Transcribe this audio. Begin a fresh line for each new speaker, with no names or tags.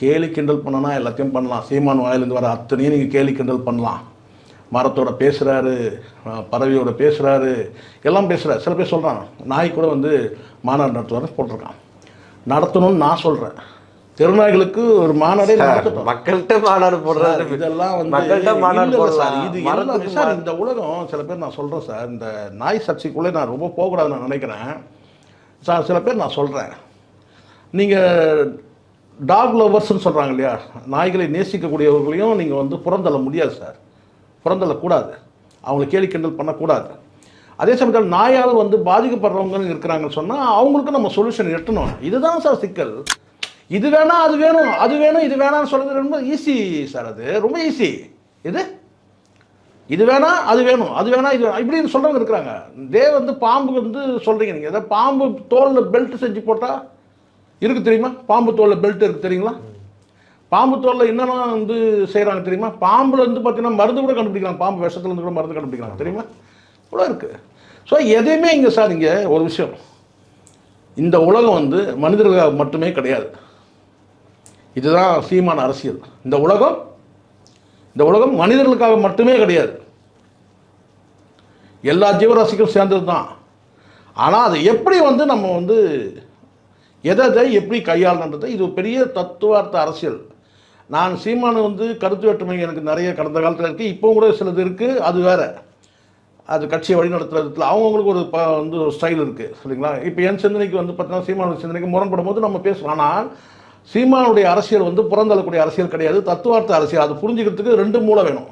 கேலி கிண்டல் பண்ணனா எல்லாத்தையும் பண்ணலாம். சீமான் வாயிலிருந்து வர அத்தனையும் நீங்கள் கேலி கிண்டல் பண்ணலாம். மரத்தோட பேசுகிறாரு பறவையோட பேசுகிறாரு எல்லாம் பேசுகிறார் சில பேர் சொல்கிறான் நாய் கூட வந்து மாநாடு நடத்துவார்னு போட்டிருக்கான். நடத்தணும்னு நான் சொல்கிறேன் திருநாய்களுக்கு ஒரு மாநாடே
மக்கள்கிட்ட மாநாடு
சார்,
போடுறது
இதெல்லாம் வந்து
மக்கள்கிட்ட மாநாடு
இல்ல சார், இது சார் இந்த உலகம் சில பேர் நான் சொல்றேன் சார். இந்த நாய் சர்ச்சைக்குள்ளே நான் ரொம்ப போகக்கூடாதுன்னு நான் நினைக்கிறேன். சார் சில பேர் நான் சொல்றேன். நீங்க டாக் லவர்ஸ்ன்னு சொல்கிறாங்க இல்லையா நாய்களை நேசிக்கக்கூடியவர்களையும் நீங்கள் வந்து புறந்தள்ள முடியாது சார். புறந்தள்ளக்கூடாது அவங்களை கேலி கிண்டல் பண்ணக்கூடாது. அதே சமயத்தில் நாயால் வந்து பாதிக்கப்படுறவங்க இருக்கிறாங்கன்னு சொன்னால் அவங்களுக்கு நம்ம சொல்யூஷன் எட்டணும். இதுதான் சார் சிக்கல். இது வேணாம் அது வேணும் அது வேணும் இது வேணாம்னு சொல்கிறது ரொம்ப ஈஸி சார் அது. ரொம்ப ஈஸி இது இது வேணாம் அது வேணும். அது வேணாம் இது இப்படின்னு சொல்கிறவங்க இருக்கிறாங்க. இதே வந்து பாம்பு வந்து சொல்கிறீங்க நீங்கள் ஏதாவது பாம்பு தோலில் பெல்ட் செஞ்சு போட்டால் இருக்கு தெரியுமா? பாம்பு தோலில் பெல்ட் இருக்கு தெரியுங்களா? பாம்பு தோலில் என்னெல்லாம் வந்து செய்கிறாங்க தெரியுமா? பாம்புல இருந்து பார்த்தீங்கன்னா மருந்து கூட கண்டுபிடிக்கலாம். பாம்பு விஷத்துலேருந்து கூட மருந்து கண்டுபிடிக்கலாம். தெரியுமா? இவ்வளோ இருக்கு. ஸோ எதையுமே இங்கே சார் இங்கே ஒரு விஷயம். இந்த உலகம் வந்து மனிதர்களுக்காக மட்டுமே கிடையாது. இதுதான் சீமான அரசியல். இந்த உலகம் இந்த உலகம் மனிதர்களுக்காக மட்டுமே கிடையாது. எல்லா ஜீவராசிக்கும் சேர்ந்தது தான் ஆனால் அதை எப்படி வந்து நம்ம வந்து எதை எதை எப்படி கையாளணுன்றது இது ஒரு பெரிய தத்துவார்த்த அரசியல். நான் சீமானு வந்து கருத்து வேற்றுமை எனக்கு நிறைய கடந்த காலத்தில் இருக்குது இப்போவும் கூட சிலது இருக்குது அது வேற. அது கட்சியை வழிநடத்துறதுல அவங்கவுங்களுக்கு ஒரு ப வந்து ஒரு ஸ்டைல் இருக்குது சரிங்களா? இப்போ என் சிந்தனைக்கு வந்து பார்த்தீங்கன்னா சீமானுடைய சிந்தனைக்கு முரண்படும் போது நம்ம பேசுவோம் ஆனால் சீமானுடைய அரசியல் வந்து புறந்தள்ளக்கூடிய அரசியல் கிடையாது தத்துவார்த்த அரசியல். அது புரிஞ்சுக்கிறதுக்கு ரெண்டு மூளை வேணும்.